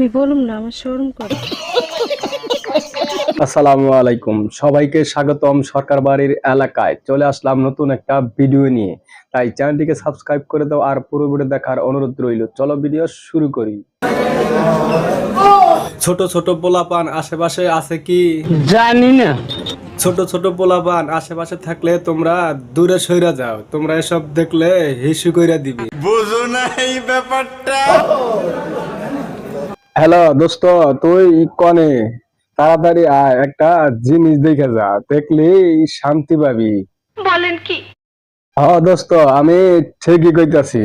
আমি বলুম না আমার শরম করে। আসসালামু আলাইকুম। সবাইকে স্বাগতম সরকার বাড়ির এলাকায়। চলে আসলাম নতুন একটা ভিডিও নিয়ে। তাই চ্যানেলটিকে সাবস্ক্রাইব করে দাও আর পুরো ভিডিও দেখার অনুরোধ রইল। চলো ভিডিও শুরু করি। ছোট ছোট পোলাপান আশেপাশে আছে কি? জানি না। ছোট ছোট পোলাপান আশেপাশে থাকলে তোমরা দূরে সইরা যাও। তোমরা এসব দেখলে হিসু কইরা দিবি। বুঝো না এই ব্যাপারটা। হ্যালো দোস্ত তুই কনে? তাড়াতাড়ি আয় একটা জিনিস দেখে যা দেখলে শান্তি পাবি। বলেন কি? হ্যাঁ দোস্ত আমি ঠিকই কইতাছি।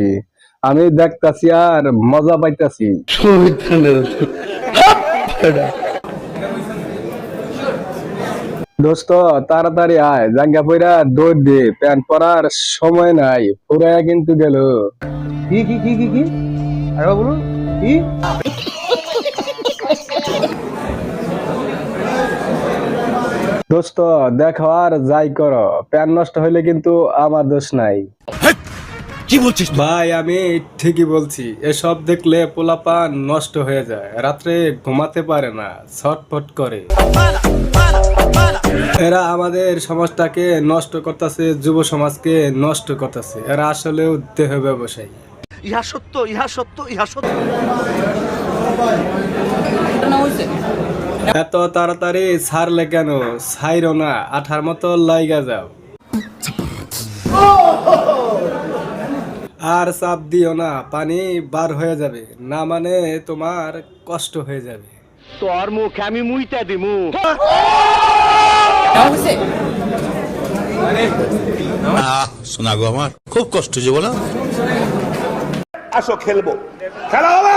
আমি দেখতাছি আর মজা পাইতাছি। দোস্ত তাড়াতাড়ি আয় জাঙ্গা পইরা দৌড় দে প্যান্ট পরার সময় নাই পুরায়া কিন্তু গেল। কি কি কি কি কি? আরে বলুন কি? দোস্ত দেখো আর যাই করো। প্যান নষ্ট হইলে কিন্তু আমার দোষ নাই। কি বলছিস ভাই আমি ঠিকই বলছি। এসব দেখলে পোলাপান নষ্ট হয়ে যায়। রাত্রে ঘুমাতে পারে না। ছটফট করে। এরা আমাদের সমাজটাকে নষ্ট করতেছে যুব সমাজকে নষ্ট করতেছে। এরা আসলেও দেহ ব্যবসায়ী। ইহা সত্য ইহা সত্য ইহা সত্য। এত তাড়াতাড়ি ছাড়লে কেন? ছাইরো না আঠার মতো লাইগা যাও। আর চাপ দিও না পানি বার হয়ে যাবে। না মানে তোমার কষ্ট হয়ে যাবে। তোর মুখে আমি মুইতা দিমু। শোনা গো আমার খুব কষ্ট যে বলো। আসো খেলব। খেলা হবে!